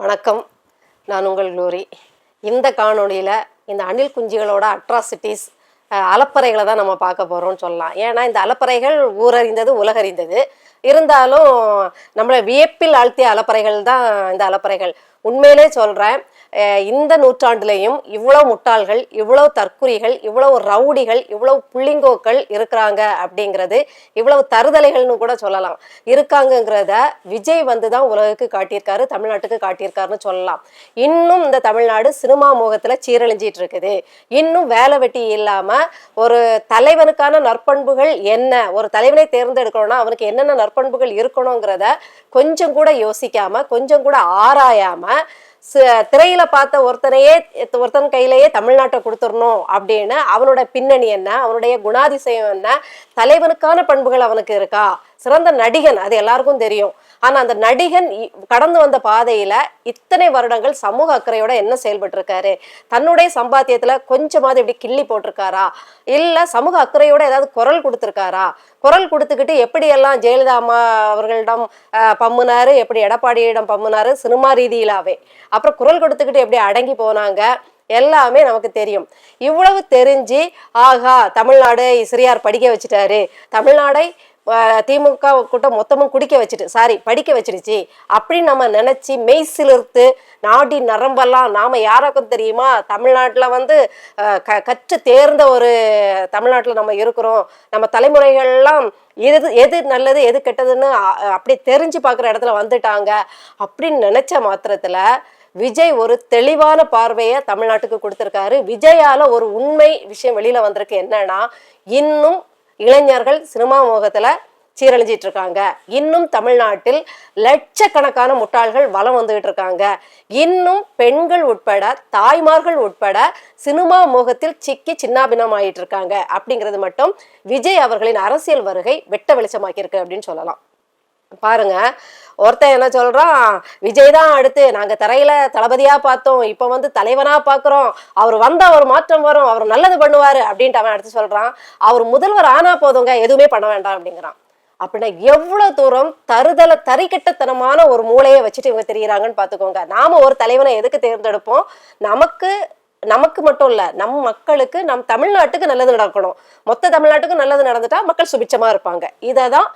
வணக்கம். நான் உங்கள் குளோரி இந்த காணொளியில் இந்த அணில் குஞ்சுகளோட அட்ராசிட்டிஸ் அலப்பறைகளை தான் நம்ம பார்க்க போகிறோம்னு சொல்லலாம். ஏன்னா இந்த அலப்பறைகள் ஊரறிந்தது உலகறிந்தது. இருந்தாலும் நம்மளை வியப்பில் ஆழ்த்திய அலப்பறைகள் தான் இந்த அலப்பறைகள். உண்மையிலே சொல்கிறேன் இந்த நூற்றாண்டுலேயும் இவ்வளோ முட்டாள்கள் இவ்வளோ தற்குறிகள் இவ்வளோ ரவுடிகள் இவ்வளோ புள்ளிங்கோக்கள் இருக்கிறாங்க அப்படிங்கிறது இவ்வளவு தருதலைகள்னு கூட சொல்லலாம். இருக்காங்கங்கிறத விஜய் வந்து தான் உலகுக்கு காட்டியிருக்காரு தமிழ்நாட்டுக்கு காட்டியிருக்காருன்னு சொல்லலாம். இன்னும் இந்த தமிழ்நாடு சினிமா மோகத்தில் சீரழிஞ்சிட்டு இருக்குது இன்னும் வேலை வெட்டி இல்லாமல் ஒரு தலைவனுக்கான நற்பண்புகள் என்ன ஒரு தலைவனை தேர்ந்தெடுக்கணும்னா அவனுக்கு என்னென்ன நற்பண்புகள் இருக்கணுங்கிறத கொஞ்சம் கூட யோசிக்காமல் கொஞ்சம் கூட ஆராயாமல் திரையில பார்த்த ஒருத்தனையே ஒருத்தன் கையிலேயே தமிழ்நாட்டை கொடுத்துடணும் அப்படின்னு அவனோட பின்னணி என்ன? அவனுடைய குணாதிசயம் என்ன? தலைவனுக்கான பண்புகள் அவனுக்கு இருக்கா? சிறந்த நடிகன் அது எல்லாருக்கும் தெரியும். ஆனா அந்த நடிகன் இ- கடந்து வந்த பாதையில இத்தனை வருடங்கள் சமூக அக்கறையோட என்ன செயல்பட்டு இருக்காரு தன்னுடைய சம்பாத்தியத்துல கொஞ்சமாவது இப்படி கிள்ளி போட்டிருக்காரா? இல்ல சமூக அக்கறையோட ஏதாவது குரல் கொடுத்திருக்காரா? குரல் கொடுத்துக்கிட்டு எப்படியெல்லாம் ஜெயலலிதா அம்மா அவர்களிடம் பம்முனாரு எப்படி எடப்பாடியிடம் பம்முனாரு சினிமா ரீதியிலாவே? அப்புறம் குரல் கொடுத்துக்கிட்டு எப்படி அடங்கி போனாங்க? எல்லாமே நமக்கு தெரியும். இவ்வளவு தெரிஞ்சு ஆகா தமிழ்நாடு சிறியார் படிக்க வச்சுட்டாரு. தமிழ்நாடை திமுக கூட்டம் மொத்தமும் குடிக்க வச்சுட்டு சாரி படிக்க வச்சிருச்சு அப்படின்னு நம்ம நினைச்சு மெய் சிலிர்த்து நாடி நரம்பெல்லாம் நாம யாருக்கும் தெரியுமா? தமிழ்நாட்டில் வந்து க கற்று தேர்ந்த ஒரு தமிழ்நாட்டில் நம்ம இருக்கிறோம். நம்ம தலைமுறைகள்லாம் எது எது நல்லது எது கெட்டதுன்னு அப்படி தெரிஞ்சு பார்க்குற இடத்துல வந்துட்டாங்க. அப்படின்னு நினச்ச மாத்திரத்தில் விஜய் ஒரு தெளிவான பார்வையை தமிழ்நாட்டுக்கு கொடுத்துருக்காரு. விஜயால ஒரு உண்மை விஷயம் வெளியில வந்திருக்கு. என்னன்னா இன்னும் இளைஞர்கள் சினிமா மோகத்தில் சீரழிஞ்சிட்டு இருக்காங்க இன்னும் தமிழ்நாட்டில் லட்சக்கணக்கான முட்டாள்கள் வலம் வந்துகிட்டு இருக்காங்க இன்னும் பெண்கள் உட்பட தாய்மார்கள் உட்பட சினிமா மோகத்தில் சிக்கி சின்னாபின்னம் ஆயிட்டு இருக்காங்க அப்படிங்கிறது மட்டும் விஜய் அவர்களின் அரசியல் வருகை வெட்ட வெளிச்சமாக்கியிருக்கு அப்படின்னு சொல்லலாம். பாருங்க. ஒருத்தன் என்ன சொல்றான் விஜய் தான் அடுத்து. நாங்க தரையில் தளபதியா பார்த்தோம். இப்ப வந்து தலைவனா பாக்குறோம். அவர் வந்தா ஒரு மாற்றம் வரும். அவர் நல்லது பண்ணுவாரு. அப்படின்ட்டு அவன் அடுத்து சொல்றான். அவர் முதல்வர் ஆனா போதுங்க. எதுவுமே பண்ண வேண்டாம். அப்படிங்கிறான். அப்படின்னா எவ்வளவு தூரம் தருதல தரிக்கட்டத்தனமான ஒரு மூளையை வச்சுட்டு இவங்க தெரியுறாங்கன்னு பாத்துக்கோங்க நாம ஒரு தலைவனை எதுக்கு தேர்ந்தெடுப்போம்? நமக்கு நமக்கு மட்டும் இல்லை நம் மக்களுக்கு நம் தமிழ்நாட்டுக்கு நல்லது நடக்கணும். மொத்த தமிழ்நாட்டுக்கு நல்லது நடந்துட்டா மக்கள் சுபிச்சமாக இருப்பாங்க. இதை தான்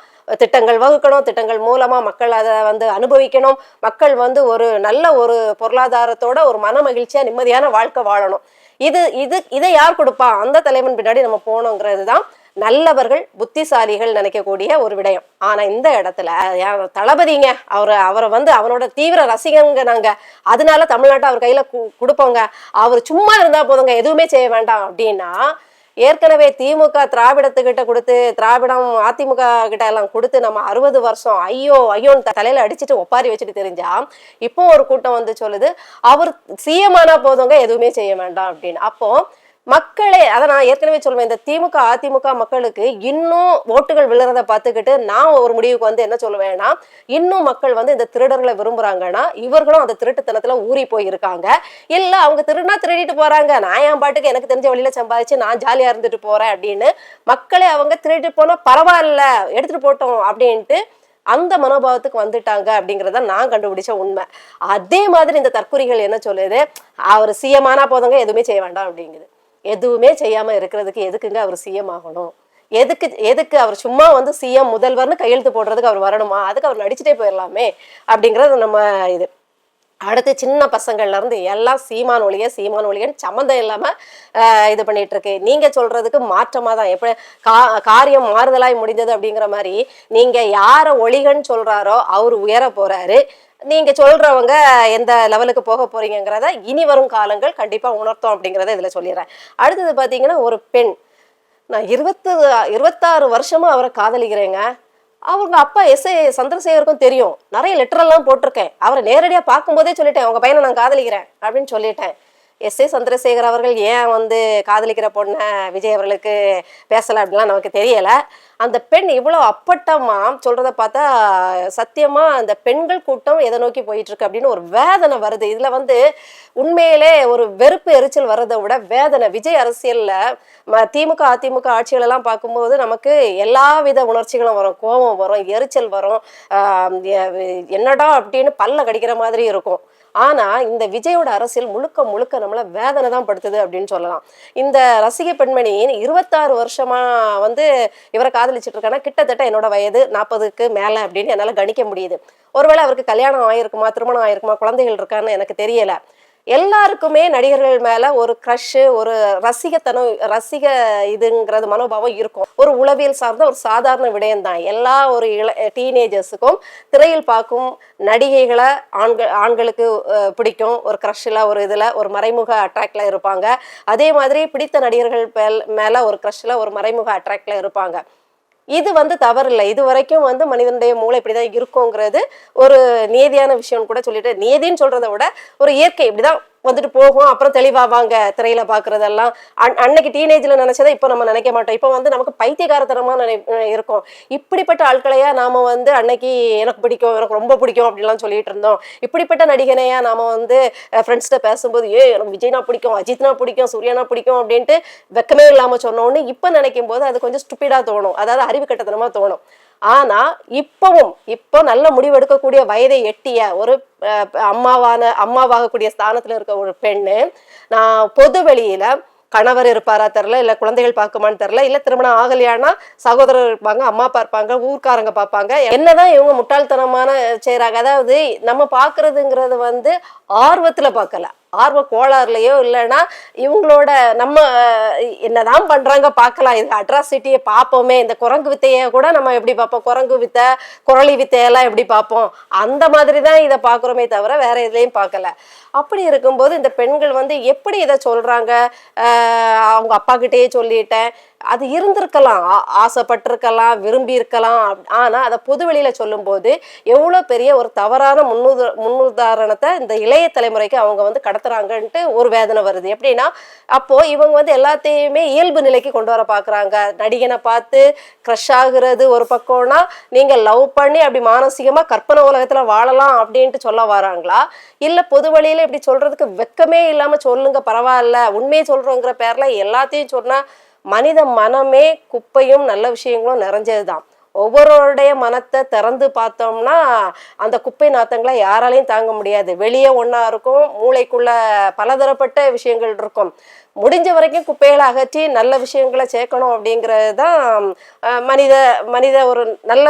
திட்டங்கள் வகுக்கணும் திட்டங்கள் மூலமாக மக்கள் அதை வந்து அனுபவிக்கணும். மக்கள் வந்து ஒரு நல்ல ஒரு பொருளாதாரத்தோட ஒரு மன மகிழ்ச்சியாக நிம்மதியான வாழ்க்கை வாழணும். இது இது இதை யார் கொடுப்பா? அந்த தலைவன் பின்னாடி நம்ம போகணுங்கிறது தான் நல்லவர்கள் புத்திசாலிகள் நினைக்கக்கூடிய ஒரு விடயம். ஆனா இந்த இடத்துல தளபதிங்க அவர் அவரை வந்து அவனோட தீவிர ரசிகங்க நாங்க. அதனால தமிழ்நாட்டை அவர் கையில கொடுப்போங்க. அவர் சும்மா இருந்தா போதுங்க எதுவுமே செய்ய வேண்டாம். அப்படின்னா ஏற்கனவே திமுக திராவிடத்துக்கிட்ட கொடுத்து திராவிடம் அதிமுக கிட்ட எல்லாம் கொடுத்து நம்ம அறுபது வருஷம் ஐயோ ஐயோன்னு தலையில அடிச்சுட்டு ஒப்பாரி வச்சுட்டு தெரிஞ்சா இப்போ ஒரு கூட்டம் வந்து சொல்லுது அவர் சிஎம் ஆனா போதுங்க எதுவுமே செய்ய வேண்டாம். அப்படின்னு. அப்போ மக்களே அதை நான் ஏற்கனவே சொல்லுவேன் இந்த திமுக அதிமுக மக்களுக்கு இன்னும் ஓட்டுகள் விழுறத பார்த்துக்கிட்டு நான் ஒரு முடிவுக்கு வந்து என்ன சொல்லுவேன்னா இன்னும் மக்கள் வந்து இந்த திருடர்களை விரும்புறாங்கன்னா இவர்களும் அந்த திருட்டுத்தனத்துல ஊறி போயிருக்காங்க. இல்ல அவங்க திருடினா திருடிட்டு போறாங்க. நான் என் பாட்டுக்கு எனக்கு தெரிஞ்ச வழியில சம்பாதிச்சு நான் ஜாலியா இருந்துட்டு போறேன் அப்படின்னு மக்களே அவங்க திருடிட்டு போனா பரவாயில்ல எடுத்துட்டு போட்டோம் அப்படின்ட்டு அந்த மனோபாவத்துக்கு வந்துட்டாங்க அப்படிங்கிறத நான் கண்டுபிடிச்ச உண்மை. அதே மாதிரி இந்த தற்குறிகள் என்ன சொல்லுது? அவர் சிஎம் ஆனா போதுங்க எதுவுமே செய்ய வேண்டாம் அப்படிங்குது. எதுவுமே செய்யாமல் இருக்கிறதுக்கு எதுக்குங்க அவர் சிஎம் ஆகணும்? எதுக்கு எதுக்கு அவர் சும்மா வந்து சிஎம் முதல்வர்னு கையெழுத்து போடுறதுக்கு அவர் வரணுமா? அதுக்கு அவர் நடிச்சுட்டே போயிடலாமே அப்படிங்கிறது நம்ம இது. அடுத்து சின்ன பசங்கள்லேருந்து எல்லாம் சீமான் ஒழிய சீமான் ஒழியன்னு சம்மந்தம் இல்லாமல் இது பண்ணிட்டு இருக்கு சொல்கிறதுக்கு மாற்றமாக தான். எப்படி கா காரியம் மாறுதலாய் முடிந்தது அப்படிங்கிற மாதிரி நீங்கள் யாரை ஒழிகன்னு சொல்கிறாரோ அவர் உயர போகிறாரு நீங்க சொல்றவங்க எந்த லெவலுக்கு போக போறீங்கிறத இனி வரும் காலங்கள் கண்டிப்பா உணர்த்தோம் அப்படிங்கிறத இதுல சொல்லிடுறேன். அடுத்தது பாத்தீங்கன்னா ஒரு பெண். நான் இருபத்து இருபத்தாறு வருஷமா அவரை காதலிக்கிறேங்க. அவங்க அப்பா எஸ் ஏ சந்திரசேகருக்கும் தெரியும். நிறைய லெட்டர் எல்லாம் போட்டிருக்கேன். அவரை நேரடியாக பார்க்கும்போதே சொல்லிட்டேன் உங்க பையனை நான் காதலிக்கிறேன் அப்படின்னு சொல்லிட்டேன். எஸ் ஏ சந்திரசேகர் அவர்கள் ஏன் வந்து காதலிக்கிற பொண்ணை விஜய் அவர்களுக்கு பேசலை அப்படிலாம் நமக்கு தெரியலை. அந்த பெண் இவ்வளோ அப்பட்டமா சொல்றத பார்த்தா சத்தியமா அந்த பெண்கள் கூட்டம் எதை நோக்கி போயிட்டு இருக்கு அப்படின்னு ஒரு வேதனை வருது. இதுல வந்து உண்மையிலே ஒரு வெறுப்பு எரிச்சல் வர்றதை விட வேதனை. விஜய் அரசியல்ல ம- திமுக அதிமுக ஆட்சிகள் எல்லாம் பார்க்கும்போது நமக்கு எல்லா வித உணர்ச்சிகளும் வரும். கோபம் வரும் எரிச்சல் வரும். என்னடா அப்படின்னு பல்ல கடிக்கிற மாதிரி இருக்கும். ஆனா இந்த விஜயோட அரசியல் முழுக்க முழுக்க நம்மள வேதனை தான் படுத்துது அப்படின்னு சொல்லலாம். இந்த ரசிக பெண்மணி இருபத்தாறு வருஷமா வந்து இவரை காதலிச்சிட்டு இருக்கானா? கிட்டத்தட்ட என்னோட வயது நாற்பதுக்கு மேல அப்படின்னு என்னால கணிக்க முடியுது. ஒருவேளை அவருக்கு கல்யாணம் ஆயிருக்குமா திருமணம் ஆயிருக்குமா குழந்தைகள் இருக்கான்னு எனக்கு தெரியல. எல்லாருக்குமே நடிகர்கள் மேல ஒரு க்ரஷ் ஒரு ரசிகத்தனம் ரசிக இதுங்கிறது மனோபாவம் இருக்கும். ஒரு உளவியல் சார்ந்த ஒரு சாதாரண விடயம் தான் எல்லா ஒரு இள டீனேஜர்ஸுக்கும் திரையில் பார்க்கும் நடிகைகளை ஆண்கள் ஆண்களுக்கு பிடிக்கும். ஒரு க்ரஷ்ல ஒரு இதில் ஒரு மறைமுக அட்ராக்டில் இருப்பாங்க. அதே மாதிரி பிடித்த நடிகர்கள் மேல்- மேல ஒரு க்ரஷ்ல ஒரு மறைமுக அட்ராக்டில் இருப்பாங்க. இது வந்து தவறில்லை. இது வரைக்கும் வந்து மனிதனுடைய மூளை இப்படிதான் இருக்குங்கிறது ஒரு நீதியான விஷயம்னு கூட சொல்லிட்டு நீதின்னு சொல்றதை விட ஒரு இயற்கை இப்படிதான் வந்துட்டு போகும். அப்புறம் தெளிவாவாங்க திரையில பாக்குறதெல்லாம். அன்னைக்கு டீனேஜ்ல நினைச்சதை இப்போ நம்ம நினைக்க மாட்டோம். இப்போ வந்து நமக்கு பைத்தியகாரத்தனமா நினை இருக்கும். இப்படிப்பட்ட ஆட்களையா நாம வந்து அன்னைக்கு எனக்கு பிடிக்கும் எனக்கு ரொம்ப பிடிக்கும் அப்படிலாம் சொல்லிட்டு இருந்தோம். இப்படிப்பட்ட நடிகனையா நாம வந்து ஃப்ரெண்ட்ஸ்கிட்ட பேசும்போது ஏ எனக்கு விஜய்னா பிடிக்கும் அஜித்னா பிடிக்கும் சூர்யானா பிடிக்கும் அப்படின்ட்டு வெக்கமே இல்லாம சொன்னோன்னு இப்போ நினைக்கும் போது அது கொஞ்சம் ஸ்டுப்பிடா தோணும். அதாவது அறிவு கட்டத்தனமா தோணும். ஆனா இப்பவும் இப்போ நல்ல முடிவெடுக்கக்கூடிய வயதை எட்டிய ஒரு அம்மாவான அம்மாவாகக்கூடிய ஸ்தானத்துல இருக்க ஒரு பெண்ணு நான் பொது வெளியில கணவர் இருப்பாரா தெரில இல்ல குழந்தைகள் பார்க்குமான்னு தெரில இல்ல திருமணம் ஆகலையானா சகோதரர் இருப்பாங்க அம்மா அப்பா இருப்பாங்க ஊர்க்காரங்க பார்ப்பாங்க என்னதான் இவங்க முட்டாள்தனமான செய்கிறாங்க அதாவது நம்ம பார்க்குறதுங்கிறது வந்து ஆர்வத்துல பார்க்கல. ஆர்வ கோளாறுலையோ இல்லைன்னா இவங்களோட நம்ம என்னதான் பண்றாங்க பார்க்கலாம். இது அட்ராசிட்டியை பார்ப்போமே. இந்த குரங்கு வித்தையை கூட நம்ம எப்படி பார்ப்போம்? குரங்கு வித்தை குரளி வித்தையெல்லாம் எப்படி பார்ப்போம்? அந்த மாதிரி தான் இதை பார்க்குறோமே தவிர வேற எதுலையும் பார்க்கல. அப்படி இருக்கும்போது இந்த பெண்கள் வந்து எப்படி இதை சொல்றாங்க? அவங்க அப்பா கிட்டேயே சொல்லிட்டேன். அது இருந்திருக்கலாம். ஆ- ஆசைப்பட்டிருக்கலாம் விரும்பி இருக்கலாம் அப்- அதை பொது வெளியில் சொல்லும்போது எவ்வளோ பெரிய ஒரு தவறான முன்னுத முன்னுதாரணத்தை இந்த இளைய தலைமுறைக்கு அவங்க வந்து கடத்துறாங்கன்ட்டு ஒரு வேதனை வருது. எப்படின்னா அப்போது இவங்க வந்து எல்லாத்தையுமே இயல்பு நிலைக்கு கொண்டு வர பார்க்குறாங்க நடிகனை பார்த்து க்ரஷ் ஆகுறது ஒரு பக்கம்னா நீங்கள் லவ் பண்ணி அப்படி மானசீகமாக கற்பனை உலகத்தில் வாழலாம் அப்படின்ட்டு சொல்ல வராங்களா? இல்லை பொது வழியில் இப்படி சொல்றதுக்கு வெக்கமே இல்லாம சொல்லுங்க பரவாயில்ல. உண்மையை சொல்றோங்கிற பேர்ல எல்லாத்தையும் சொன்னா மனித மனமே குப்பையும் நல்ல விஷயங்களும் நிறைஞ்சதுதான். ஒவ்வொருவருடைய மனத்தை திறந்து பார்த்தோம்னா அந்த குப்பை நாத்தங்களை யாராலையும் தாங்க முடியாது. வெளியே ஒன்றா இருக்கும் மூளைக்குள்ள பலதரப்பட்ட விஷயங்கள் இருக்கும். முடிஞ்ச வரைக்கும் குப்பைகளை அகற்றி நல்ல விஷயங்களை சேர்க்கணும் அப்படிங்கிறது தான் மனித மனித ஒரு நல்ல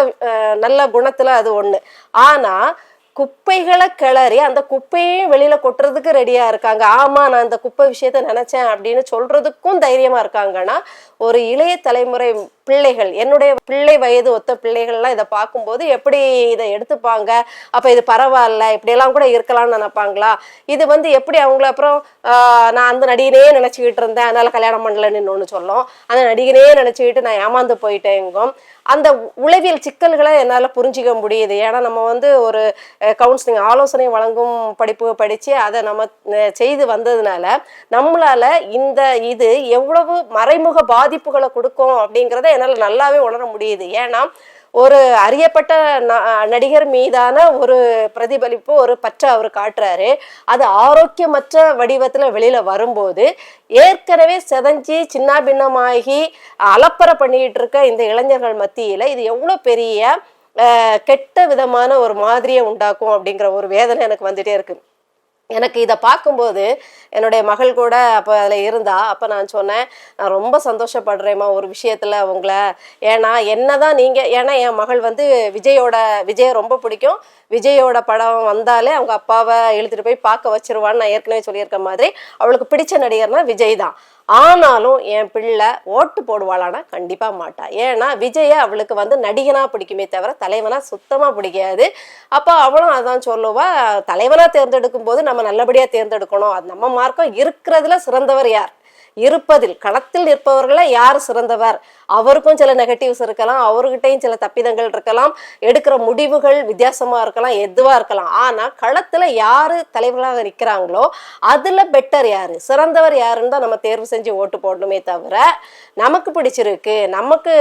நல்ல குணத்துல அது ஒண்ணு. ஆனா குப்பைகளை கிளறி அந்த குப்பையையும் வெளியில கொட்டுறதுக்கு ரெடியா இருக்காங்க. ஆமா நான் இந்த குப்பை விஷயத்த நினைச்சேன் அப்படின்னு சொல்றதுக்கும் தைரியமா இருக்காங்கன்னா ஒரு இளைய தலைமுறை பிள்ளைகள் என்னுடைய பிள்ளை வயது ஒத்த பிள்ளைகள்லாம் இதை பார்க்கும்போது எப்படி இதை எடுத்துப்பாங்க? அப்போ இது பரவாயில்ல இப்படியெல்லாம் கூட இருக்கலாம்னு நினைப்பாங்களா? இது வந்து எப்படி அவங்கள அப்புறம் நான் அந்த நடிகனே நினச்சிக்கிட்டு இருந்தேன் அதனால் கல்யாணம் பண்ணலன்னு ஒன்று சொல்லும். அந்த நடிகனே நினச்சிக்கிட்டு நான் ஏமாந்து போயிட்டேங்கும் அந்த உளவியல் சிக்கல்களை என்னால் புரிஞ்சிக்க முடியுது. ஏன்னா நம்ம வந்து ஒரு கவுன்சிலிங் ஆலோசனை வழங்கும் படிப்பு படித்து அதை நம்ம செய்து வந்ததுனால நம்மளால் இந்த இது எவ்வளவு மறைமுக பாதிப்புகளை கொடுக்கும் அப்படிங்கிறத என்னால் நல்லாவே உணர முடியுது. ஏன்னா ஒரு அறியப்பட்ட ந- நடிகர் மீதான ஒரு பிரதிபலிப்பு ஒரு பற்ற அவர் காட்டுறாரு. அது ஆரோக்கியமற்ற வடிவத்தில் வெளியில் வரும்போது ஏற்கனவே செதஞ்சி சின்னாபின்னமாகி அலப்பறை பண்ணிக்கிட்டு இருக்க இந்த இளைஞர்கள் மத்தியில் இது எவ்வளோ பெரிய கெட்ட விதமான ஒரு மாதிரியை உண்டாக்கும் அப்படிங்கிற ஒரு வேதனை எனக்கு வந்துட்டே இருக்குது எனக்கு இதை பார்க்கும்போது என்னுடைய மகள் கூட அப்போ அதில் இருந்தா அப்போ நான் சொன்னேன் நான் ரொம்ப சந்தோஷப்படுறேம்மா ஒரு விஷயத்தில் உங்களை. ஏன்னா என்னதான் நீங்கள் ஏன்னா என் மகள் வந்து விஜயோட விஜயை ரொம்ப பிடிக்கும். விஜயோட படம் வந்தாலே அவங்க அப்பாவை இழுத்துட்டு போய் பார்க்க வச்சிருவான்னு நான் ஏற்கனவே சொல்லியிருக்க மாதிரி அவளுக்கு பிடிச்ச நடிகர்னா விஜய் தான். ஆனாலும் என் பிள்ளை ஓட்டு போடுவாளானா கண்டிப்பாக மாட்டா. ஏன்னா விஜயை அவளுக்கு வந்து நடிகனாக பிடிக்குமே தவிர தலைவனாக சுத்தமாக பிடிக்காது. அப்போ அவளும் அதான் சொல்லுவா தலைவனாக தேர்ந்தெடுக்கும் போது நம்ம நல்லபடியாக தேர்ந்தெடுக்கணும். அது நம்ம மார்க்கம் இருக்கிறதுல சிறந்தவர் யார்? இருப்பதில் களத்தில் நிற்பவர்களை யார் சிறந்தவர்? அவருக்கும் சில நெகட்டிவ்ஸ் இருக்கலாம் அவர்கிட்டையும் சில தப்பிதங்கள் இருக்கலாம் எடுக்கிற முடிவுகள் வித்தியாசமாக இருக்கலாம் எதுவாக இருக்கலாம். ஆனால் களத்தில் யார் தலைவர்களாக நிற்கிறாங்களோ அதில் பெட்டர் யார்? சிறந்தவர் யாருன்னு தான் நம்ம தேர்வு செஞ்சு ஓட்டு போடணுமே தவிர நமக்கு பிடிச்சிருக்கு நமக்கு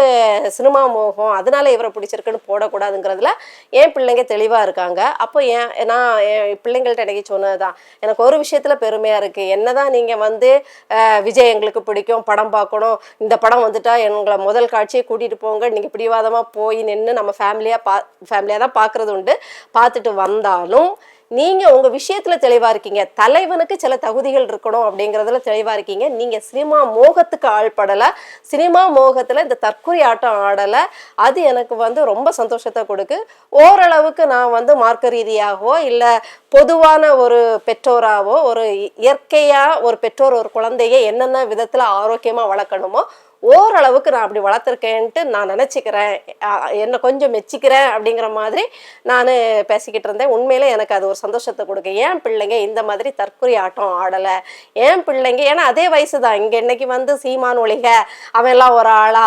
சினிமா மோகம் அதனால இவரை பிடிச்சிருக்குன்னு போடக்கூடாதுங்கிறதுல ஏன் பிள்ளைங்க தெளிவாக இருக்காங்க? அப்போ ஏன் நான் என் பிள்ளைங்கள்ட்ட எனக்கு சொன்னதுதான் எனக்கு ஒரு விஷயத்தில் பெருமையாக இருக்குது என்ன என்னதான் நீங்கள் வந்து விஜய் விஜய் எங்களுக்கு பிடிக்கும். படம் பார்க்கணும். இந்த படம் வந்துட்டா எங்களை முதல் காட்சியை கூட்டிட்டு போங்க. நீங்கள் பிடிவாதமாக போய் நின்று நம்ம ஃபேமிலியாக பா ஃபேமிலியாக தான் பார்க்கறது உண்டு. பார்த்துட்டு வந்தாலும் நீங்க உங்க விஷயத்துல தெளிவா இருக்கீங்க. தலைவனுக்கு சில தகுதிகள் இருக்கணும் அப்படிங்கறதுல தெளிவா இருக்கீங்க. நீங்க சினிமா மோகத்துக்கு ஆள்படல. சினிமா மோகத்துல இந்த தற்கொலை ஆட்டம் ஆடல. அது எனக்கு வந்து ரொம்ப சந்தோஷத்தை கொடுக்கு. ஓரளவுக்கு நான் வந்து மார்க்க ரீதியாகவோ இல்ல பொதுவான ஒரு பெற்றோராவோ ஒரு இயற்கையா ஒரு பெற்றோர் ஒரு குழந்தைய என்னென்ன விதத்துல ஆரோக்கியமா வளர்க்கணுமோ ஓரளவுக்கு நான் அப்படி வளர்த்துருக்கேன்ட்டு நான் நினச்சிக்கிறேன். என்னை கொஞ்சம் மெச்சிக்கிறேன் அப்படிங்கிற மாதிரி நான் பேசிக்கிட்டு இருந்தேன். உண்மையிலே எனக்கு அது ஒரு சந்தோஷத்தை கொடுக்க ஏன் பிள்ளைங்க இந்த மாதிரி தற்கொலை ஆட்டம் ஆடலை? ஏன் பிள்ளைங்க? ஏன்னா அதே வயசு தான் இங்கே இன்னைக்கு வந்து சீமான் ஒளிக அவன் எல்லாம் ஒரு ஆளா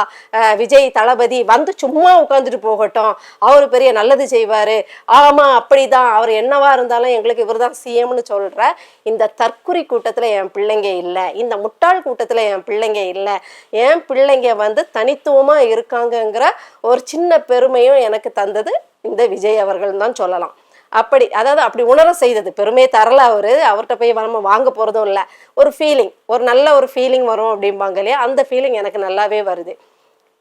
விஜய் தளபதி வந்து சும்மா உட்காந்துட்டு போகட்டும். அவர் பெரிய நல்லது செய்வார். ஆமாம் அப்படிதான். அவர் என்னவா இருந்தாலும் எங்களுக்கு இவர் தான் சிஎம்னு சொல்கிற இந்த தற்குறி கூட்டத்தில் என் பிள்ளைங்க இல்லை. இந்த முட்டாள் கூட்டத்தில் என் பிள்ளைங்க இல்லை. என் பிள்ளைங்க வந்து தனித்துவமாக இருக்காங்கங்கிற ஒரு சின்ன பெருமையும் எனக்கு தந்தது. இந்த விஜய் அவர்கள் தான் சொல்லலாம். அப்படி அதாவது அப்படி உணர செய்தது. பெருமையை தரல அவர். அவர்கிட்ட போய் நம்ம வாங்க போகிறதும் இல்லை. ஒரு ஃபீலிங் ஒரு நல்ல ஒரு ஃபீலிங் வரும் அப்படிம்பாங்க இல்லையா? அந்த ஃபீலிங் எனக்கு நல்லாவே வருது.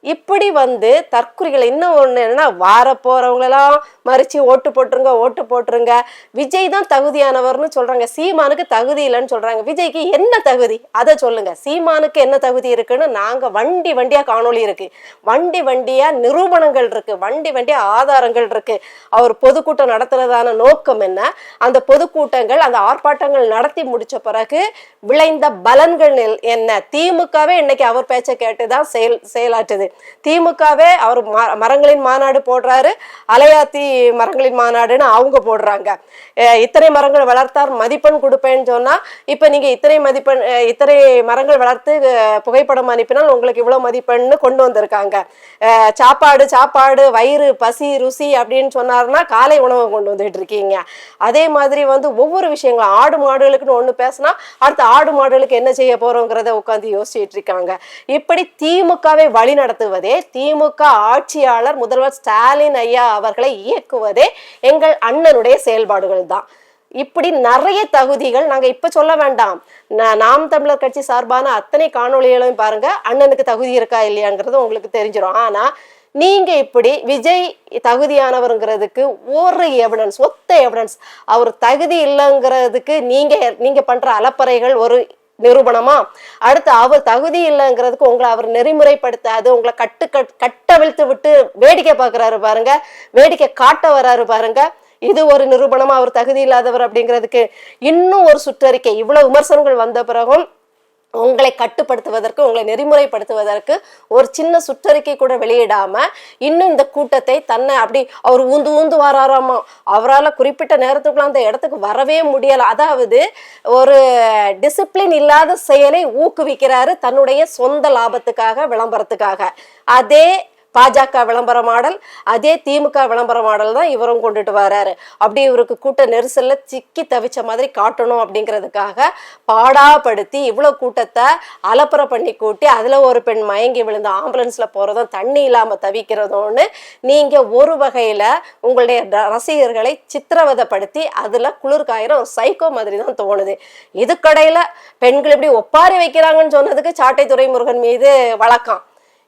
இப்படி வந்து தற்குறிகள் இன்னும் ஒன்று என்னன்னா வார போறவங்களெல்லாம் மறிச்சு ஓட்டு போட்டுருங்க ஓட்டு போட்டுருங்க. விஜய் தான் தகுதியானவர்னு சொல்றாங்க. சீமானுக்கு தகுதி இல்லைன்னு சொல்றாங்க. விஜய்க்கு என்ன தகுதி? அதை சொல்லுங்க. சீமானுக்கு என்ன தகுதி இருக்குன்னு நாங்க வண்டி வண்டியா காணொளி இருக்கு. வண்டி வண்டியா நிரூபணங்கள் இருக்கு. வண்டி வண்டியா ஆதாரங்கள் இருக்கு. அவர் பொதுக்கூட்டம் நடத்துறதான நோக்கம் என்ன? அந்த பொதுக்கூட்டங்கள் அந்த ஆர்ப்பாட்டங்கள் நடத்தி முடிச்ச பிறகு விளைந்த பலன்கள் என்ன? திமுகவே இன்னைக்கு அவர் பேச்சை கேட்டுதான் செயல் செயலாற்றுது. திமுகவே அவர் ம- மரங்களின் மாநாடு போடுறாரு. அலையாத்தி மரங்களின் மாநாடுன்னு அவங்க போடுறாங்க. இத்தனை மரங்கள் வளர்த்தார் மதிப்பெண் கொடுப்பேன்னு சொன்னா இப்ப நீங்க இத்தனை மதிப்பெண் இத்தனை மரங்கள் வளர்த்து புகைப்படம் அனுப்பினால் உங்களுக்கு இவ்வளவு மதிப்பெண்ணு கொண்டு வந்திருக்காங்க. சாப்பாடு சாப்பாடு வயிறு பசி ருசி அப்படின்னு சொன்னாருன்னா காலை உணவு கொண்டு வந்துட்டு இருக்கீங்க. அதே மாதிரி வந்து ஒவ்வொரு விஷயங்களும் ஆடு மாடுகளுக்குன்னு ஒன்று பேசினா அடுத்த ஆடு மாடுகளுக்கு என்ன செய்ய போறோங்கிறத உட்காந்து யோசிச்சுட்டு இருக்காங்க. இப்படி திமுகவை வழி நடத்துவதே திமுக ஆட்சியாளர் முதல்வர் ஸ்டாலின் ஐயா அவர்களை இயக்குவதே எங்கள் அண்ணனுடைய செயல்பாடுகள் தான். இப்படி நிறைய தகுதிகள் நாங்க இப்ப சொல்ல வேண்டாம். நாம் தமிழர் கட்சி சார்பான அத்தனை காணொளிகளையும் பாருங்க. அண்ணனுக்கு தகுதி இருக்கா இல்லையாங்கிறது உங்களுக்கு தெரிஞ்சிடும் ஆனா நீங்க இப்படி விஜய் தகுதியானவருங்கிறதுக்கு ஒரு எவிடன்ஸ் ஒத்த எவிடன்ஸ் அவர் தகுதி இல்லைங்கிறதுக்கு நீங்க நீங்க பண்ற அலப்பறைகள் ஒரு நிரூபணமா? அடுத்து அவர் தகுதி இல்லைங்கிறதுக்கு உங்களை அவர் நெறிமுறைப்படுத்தாது உங்களை கட்டு கட் கட்டவிழ்த்து விட்டு வேடிக்கை பார்க்கறாரு பாருங்க. வேடிக்கை காட்ட வராரு பாருங்க. இது ஒரு நிரூபணமா? அவர் தகுதி இல்லாதவர் அப்படிங்கிறதுக்கு இன்னும் ஒரு சுற்றறிக்கை. இவ்வளவு விமர்சனங்கள் வந்த பிறகும் உங்களை கட்டுப்படுத்துவதற்கு உங்களை நெறிமுறைப்படுத்துவதற்கு ஒரு சின்ன சுற்றறிக்கை கூட வெளியிடாம இன்னும் இந்த கூட்டத்தை தன்னை அப்படி அவர் ஊந்து ஊந்து வராராமா அவரால் குறிப்பிட்ட நேரத்துக்குள்ள அந்த இடத்துக்கு வரவே முடியலை. அதாவது ஒரு டிசிப்ளின் இல்லாத செயலை ஊக்குவிக்கிறாரு தன்னுடைய சொந்த லாபத்துக்காக விளம்பரத்துக்காக. அதே பாஜக விளம்பர மாடல் அதே திமுக விளம்பர மாடல் தான் இவரும் கொண்டுட்டு வராரு. அப்படி இவருக்கு கூட்ட நெரிசல்ல சிக்கி தவிச்ச மாதிரி காட்டணும் அப்படிங்கிறதுக்காக பாடாப்படுத்தி இவ்வளவு கூட்டத்தை அலப்பறை பண்ணி கூட்டி அதுல ஒரு பெண் மயங்கி விழுந்து ஆம்புலன்ஸ்ல போறதும் தண்ணி இல்லாம தவிக்கிறதும்னு நீங்க ஒரு வகையில உங்களுடைய ரசிகர்களை சித்திரவதைப்படுத்தி அதுல குளிர்காயிற ஒரு சைக்கோ மாதிரி தான் தோணுது. இதுக்கடையில பெண்கள் இப்படி ஒப்பாரி வைக்கிறாங்கன்னு சொன்னதுக்கு சாட்டை துறைமுருகன் மீது வழக்கம்.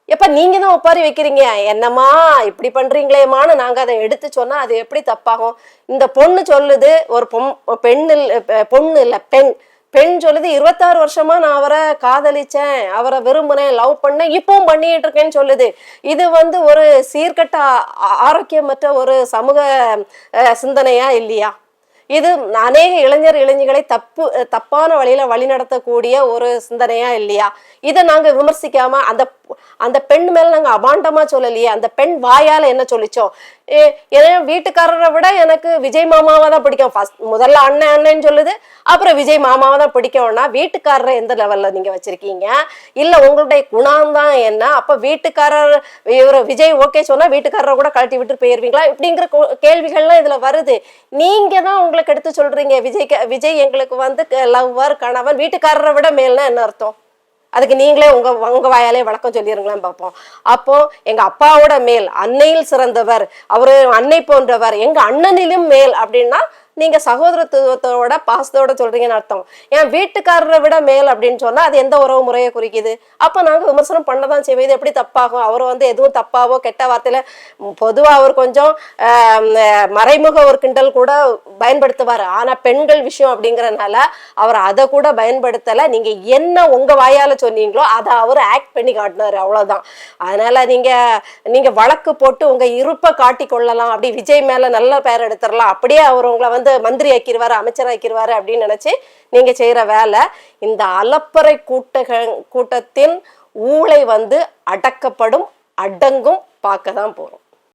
எப்ப நீங்க தான் ஒப்பாரி வைக்கிறீங்க? என்னம்மா இப்படி பண்றீங்களேமான்னு நாங்க அதை எடுத்து சொன்னா அது எப்படி தப்பாகும்? இந்த பொண்ணு சொல்லுது ஒரு பொம் பெண் இல்ல பொண்ணு இல்ல பெண். பெண் சொல்லுது இருபத்தாறு வருஷமா நான் அவரை காதலிச்சேன் அவரை விரும்பினேன் லவ் பண்ணேன் இப்பவும் பண்ணிட்டு இருக்கேன்னு சொல்லுது. இது வந்து ஒரு சீர்கட்ட ஆரோக்கியமற்ற ஒரு சமூக சிந்தனையா இல்லையா? இது அநேக இளைஞர் இளைஞர்களை தப்பு தப்பான வழியில வழி நடத்தக்கூடிய ஒரு சிந்தனையா இல்லையா? இதை நாங்க விமர்சிக்காம அந்த அந்த பெண் மேல நாங்க அபாண்டமா சொல்லலையே? அந்த பெண் வாயால என்ன சொல்லிச்சோம் என் வீட்டுக்காரரை விட எனக்கு விஜய் மாமாவை தான் பிடிக்கும். ஃபர்ஸ்ட் முதல்ல அண்ணன் அண்ணன் சொல்லுது அப்புறம் விஜய் மாமாவை தான் பிடிக்கும்னா வீட்டுக்காரரை எந்த லெவலில் நீங்கள் வச்சுருக்கீங்க? இல்லை உங்களுடைய குணம் தான் என்ன? அப்போ வீட்டுக்காரர் இவர் விஜய் ஓகே சொன்னால் வீட்டுக்காரரை கூட கழட்டி விட்டு போயிடுவீங்களா இப்படிங்கிற கேள்விகள்லாம் இதில் வருது. நீங்கள் தான் உங்களுக்கு எடுத்து சொல்கிறீங்க விஜய் விஜய் எங்களுக்கு வந்து லவ்வர் கணவன் வீட்டுக்காரரை விட மேல்னா என்ன அர்த்தம்? அதுக்கு நீங்களே உங்க உங்க வாயாலே வழக்கம் சொல்லிடுங்களேன் பார்ப்போம். அப்போ எங்க அப்பாவோட மேல் அன்னையில் சிறந்தவர் அவரு அன்னை போன்றவர் எங்க அண்ணனிலும் மேல் அப்படின்னா நீங்க சகோதரத்துவத்தோட பாசத்தோட சொல்றீங்கன்னு அர்த்தம். என் வீட்டுக்காரரை விட மேல் அப்படின்னு சொன்னா அது எந்த உறவு முறையை குறிக்குது? அப்ப நாங்க விமர்சனம் பண்ணதான் செய்வோம். இது எப்படி தப்பாகும்? அவர் வந்து எதுவும் தப்பாவோ கெட்ட வார்த்தையில பொதுவா அவர் கொஞ்சம் மறைமுக ஒரு கிண்டல் கூட பயன்படுத்துவார். ஆனா பெண்கள் விஷயம் அப்படிங்கறனால அவர் அதை கூட பயன்படுத்தல. நீங்க என்ன உங்க வாயால சொன்னீங்களோ அதை அவர் ஆக்ட் பண்ணி காட்டினாரு. அவ்வளவுதான். அதனால நீங்க நீங்க வழக்கு போட்டு உங்க இருப்பை காட்டி கொள்ளலாம். அப்படி விஜய் மேல நல்ல பேர் எடுத்துடலாம். அப்படியே அவர் உங்களை வந்து மந்திரி ஆக்கிடுவாரு அமைச்சர் ஆக்கிடுவாரு அப்படின்னு நினைச்சு நீங்க செய்யற வேலை. இந்த அலப்பறை கூட்டக கூட்டத்தின் ஊழை வந்து அடக்கப்படும் அடங்கும் பார்க்க தான் போறோம்.